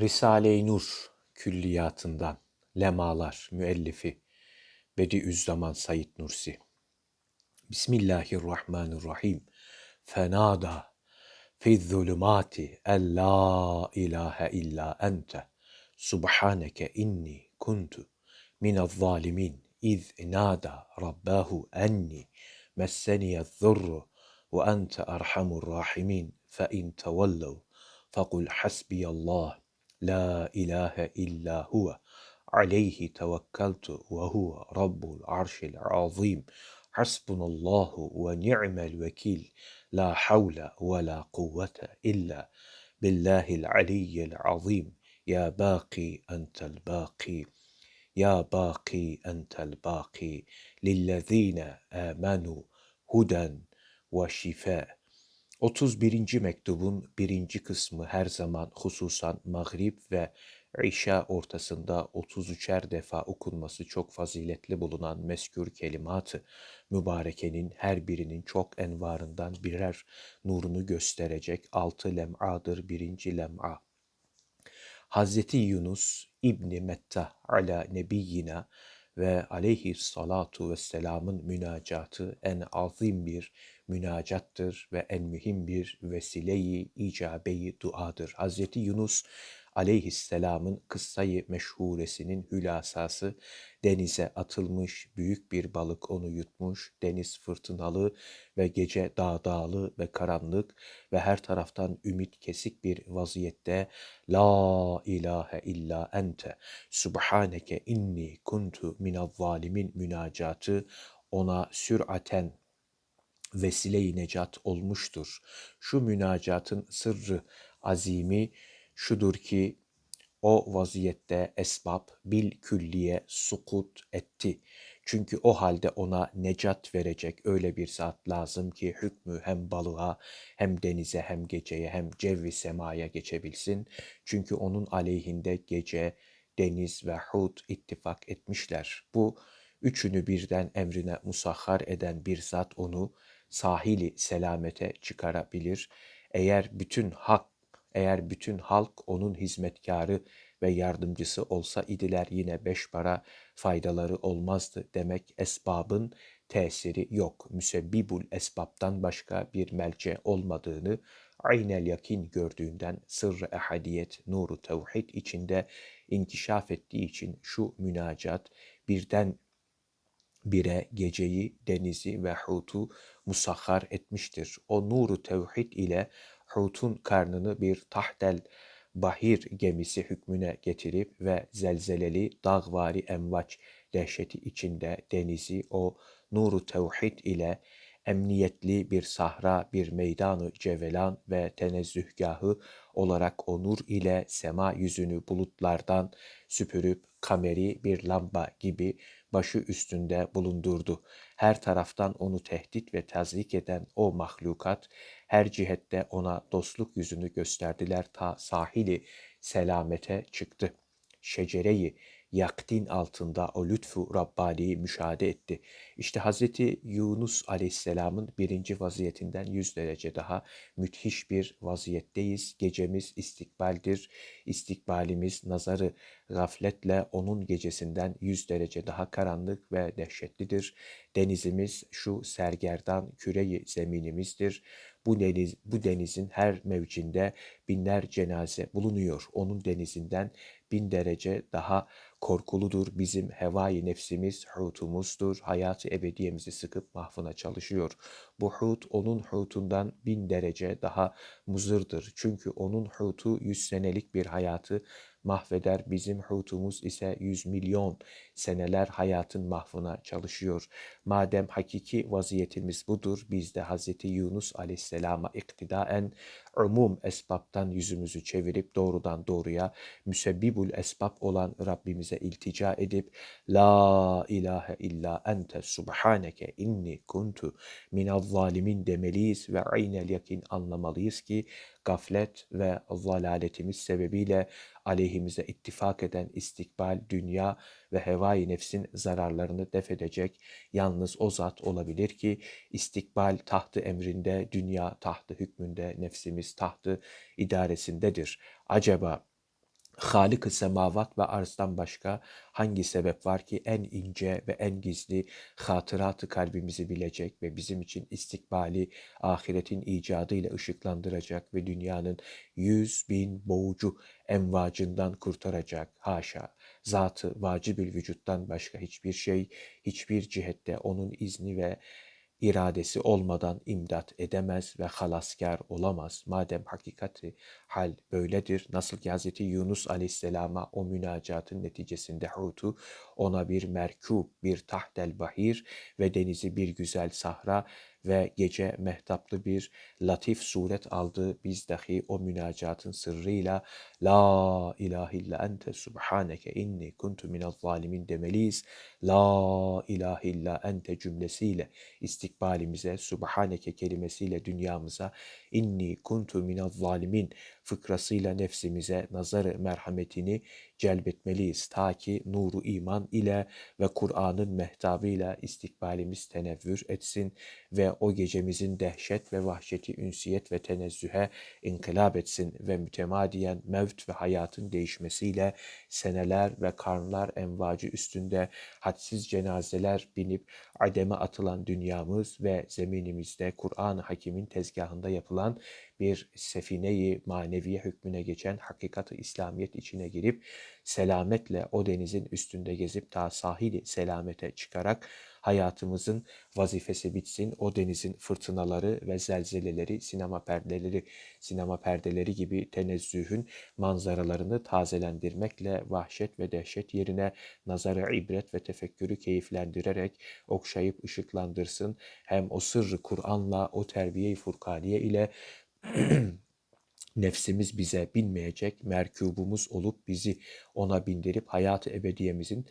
Risale-i Nur külliyatından lemalar müellifi Bediüzzaman Said Nursi. Bismillahirrahmanirrahim. Fenada fi zulümati en la ilahe illa ente. Subhaneke inni kuntu minel zalimin. İz nada rabbahu enni messeniye zurru ve ente erhamur rahimin. Fe in tevellev fekul hasbiyallah. La لا إله إلا هو. عليه توكلت وهو رب العرش العظيم. حسبنا الله ونعم الوكيل. لا حول ولا قوة إلا بالله العلي العظيم. يا باقي أنت الباقي. يا باقي أنت الباقي. للذين آمنوا هدى وشفاء. 31. mektubun birinci kısmı her zaman hususan Maghrib ve İşa ortasında 33'er defa okunması çok faziletli bulunan meskür kelimatı mübarekenin her birinin çok envarından birer nurunu gösterecek altı lem'adır birinci lem'a. Hazreti Yunus İbni Metta ala nebiyyina ve aleyhi salatu ve selamın münacatı en azim bir münacattır ve en mühim bir vesileyi icabeyi duadır. Hazreti Yunus aleyhisselamın kıssayı meşhuresinin hülasası denize atılmış büyük bir balık onu yutmuş, deniz fırtınalı ve gece dağdağlı ve karanlık ve her taraftan ümit kesik bir vaziyette La ilahe illa ente subhaneke inni kuntu minel zalimin münacatı ona süraten vesile-i necat olmuştur. Şu münacatın sırrı azimi şudur ki o vaziyette esbab bil külliye sukut etti. Çünkü o halde ona necat verecek öyle bir zat lazım ki hükmü hem balığa hem denize hem geceye hem cevvi semaya geçebilsin. Çünkü onun aleyhinde gece, deniz ve hud ittifak etmişler. Bu üçünü birden emrine musahhar eden bir zat onu sahili selamete çıkarabilir. Eğer bütün hak, eğer bütün halk onun hizmetkarı ve yardımcısı olsa idiler yine beş para faydaları olmazdı demek esbabın tesiri yok. Müsebbibul esbabtan başka bir melce olmadığını aynel yakin gördüğünden sırrı ehadiyet nuru tevhid içinde inkişaf ettiği için şu münacat birden bire geceyi, denizi ve hutu musahhar etmiştir. O nuru tevhid ile hutun karnını bir tahtel bahir gemisi hükmüne getirip ve zelzeleli dağvari envaç dehşeti içinde denizi o nuru tevhid ile emniyetli bir sahra, bir meydanı cevelan ve tenezzühgahı olarak onur ile sema yüzünü bulutlardan süpürüp kameri bir lamba gibi başı üstünde bulundurdu. Her taraftan onu tehdit ve tazlik eden o mahlukat her cihette ona dostluk yüzünü gösterdiler ta sahili selamete çıktı. Şecereyi yaktin altında o lütfu Rabbani'yi müşahede etti. İşte Hazreti Yunus Aleyhisselam'ın birinci vaziyetinden yüz derece daha müthiş bir vaziyetteyiz. Gecemiz istikbaldir. İstikbalimiz nazarı gafletle onun gecesinden yüz derece daha karanlık ve dehşetlidir. Denizimiz şu sergerdan küreyi zeminimizdir. Bu, deniz, bu denizin her mevcinde binler cenaze bulunuyor. Onun denizinden bin derece daha korkuludur. Bizim hevai nefsimiz hutumuzdur. Hayatı ebediyemizi sıkıp mahvına çalışıyor. Bu hut onun hutundan bin derece daha muzırdır. Çünkü onun hutu yüz senelik bir hayatı mahveder. Bizim hutumuz ise yüz milyon seneler hayatın mahvına çalışıyor. Madem hakiki vaziyetimiz budur, biz de Hz. Yunus aleyhisselama iktidaen umum esbaptan yüzümüzü çevirip doğrudan doğruya müsebbibul esbab olan Rabbimize iltica edip La ilahe illa ente subhaneke inni kuntu minel zalimin demeliyiz ve aynel yakin anlamalıyız ki gaflet ve zalaletimiz sebebiyle aleyhimize ittifak eden istikbal, dünya ve hevai nefsin zararlarını def edecek yalnız o zat olabilir ki istikbal tahtı emrinde, dünya tahtı hükmünde, nefsimiz tahtı idaresindedir. Acaba Halık-ı semavat ve arzdan başka hangi sebep var ki en ince ve en gizli hatıratı kalbimizi bilecek ve bizim için istikbali ahiretin icadıyla ışıklandıracak ve dünyanın yüz bin boğucu envacından kurtaracak haşa. Zatı vacibül vücuttan başka hiçbir şey, hiçbir cihette onun izni ve iradesi olmadan imdat edemez ve halaskar olamaz. Madem hakikati hal böyledir, nasıl ki Hz. Yunus aleyhisselama o münacatın neticesinde Hut'u ona bir merkub, bir tahtel bahir ve denizi bir güzel sahra ve gece mehtaplı bir latif suret aldı. Biz dahi o münacatın sırrıyla La ilahe illa ente subhaneke inni kuntu minel zalimin demeliyiz. La ilahe illa ente cümlesiyle istikbalimize, subhaneke kelimesiyle dünyamıza, inni kuntu minel zalimin fıkrasıyla nefsimize nazarı merhametini celbetmeliyiz. Ta ki nuru iman ile ve Kur'an'ın mehtabıyla istikbalimiz tenevvür etsin ve o gecemizin dehşet ve vahşeti ünsiyet ve tenezzühe inkılap etsin ve mütemadiyen mevt ve hayatın değişmesiyle seneler ve karnlar envacı üstünde hadsiz cenazeler binip ademe atılan dünyamız ve zeminimizde Kur'an-ı Hakim'in tezgahında yapılan bir sefineyi maneviye hükmüne geçen hakikat-ı İslamiyet içine girip selametle o denizin üstünde gezip ta sahili selamete çıkarak hayatımızın vazifesi bitsin. O denizin fırtınaları ve zelzeleleri, sinema perdeleri, sinema perdeleri gibi tenezzühün manzaralarını tazelendirmekle vahşet ve dehşet yerine nazarı ibret ve tefekkürü keyiflendirerek okşayıp ışıklandırsın. Hem o sırrı Kur'an'la, o terbiye-i furkaniye ile nefsimiz bize binmeyecek, merkubumuz olup bizi ona bindirip hayatı ebediyemizin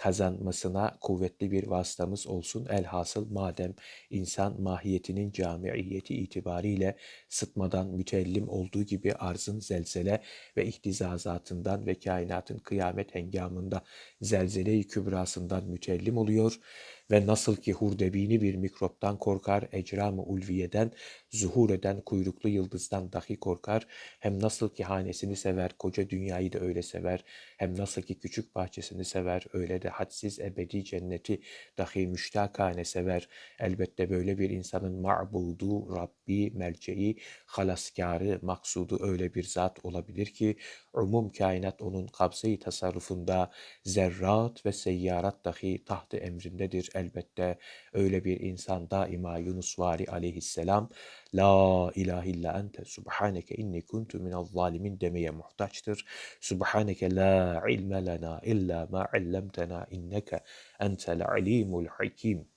kazanmasına kuvvetli bir vasıtamız olsun. Elhasıl madem insan mahiyetinin camiiyeti itibariyle sıtmadan mütellim olduğu gibi arzın zelzele ve ihtizazatından ve kainatın kıyamet hengamında zelzele-i kübrasından mütellim oluyor ve nasıl ki hurdebini bir mikroptan korkar, ecram-ı ulviyeden, zuhur eden kuyruklu yıldızdan dahi korkar, hem nasıl ki hanesini sever, koca dünyayı da öyle sever, hem nasıl ki küçük bahçesini sever, öyle de hadsiz ebedi cenneti dahi müştakane sever. Elbette böyle bir insanın ma'budu, Rabbi, melceği, halaskarı, maksudu öyle bir zat olabilir ki, umum kainat onun kabze tasarrufunda, zerrat ve seyyarat dahi tahtı emrindedir elbette. Öyle bir insan daima Yunus Vari aleyhisselam La ilahe illa ente subhaneke inni kuntu minel zalimin demeye muhtaçtır. Subhaneke la ilme lena illa ma allamtena inneke entel alimul hakim.